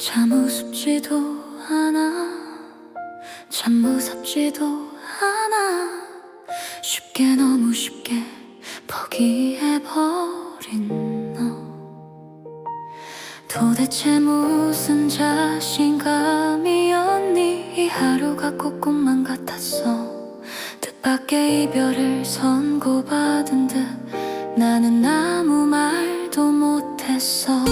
참 우습지도 않아. 참 무섭지도 않아. 쉽게 너무 쉽게 포기해버린 너. 도대체 무슨 자신감이었니? 이 하루가 꼭 꿈만 같았어. 뜻밖의 이별을 선고받은 듯 나는 아무 말도 못했어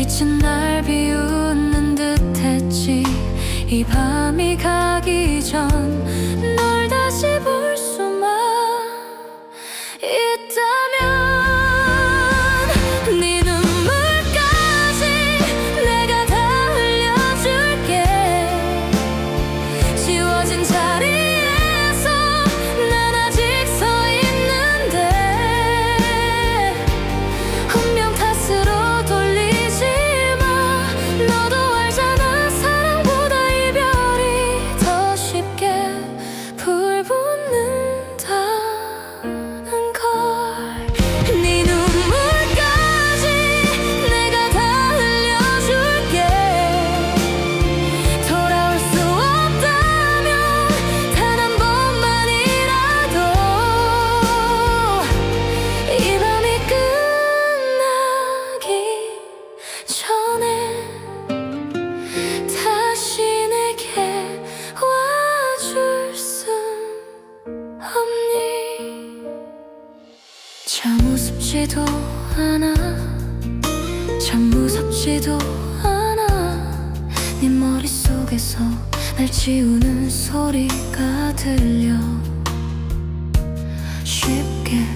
빛은 날 비웃는 듯 했지. 이 밤이 가기 전 참 우습지도 않아. 참 무섭지도 않아. 네 머릿속에서 날 지우는 소리가 들려. 쉽게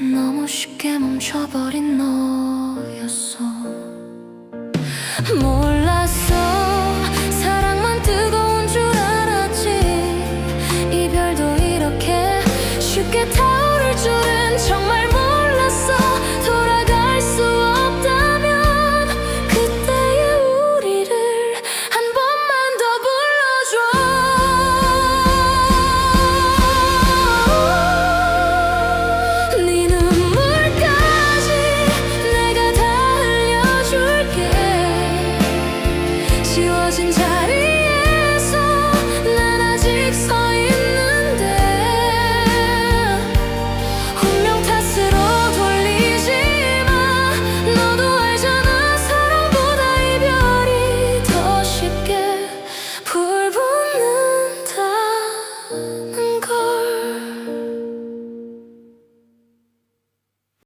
너무 쉽게 멈춰버린 너였어. 몰랐어. 사랑만 뜨거운 줄 알았지. 이별도 이렇게 쉽게 정말 起我现在。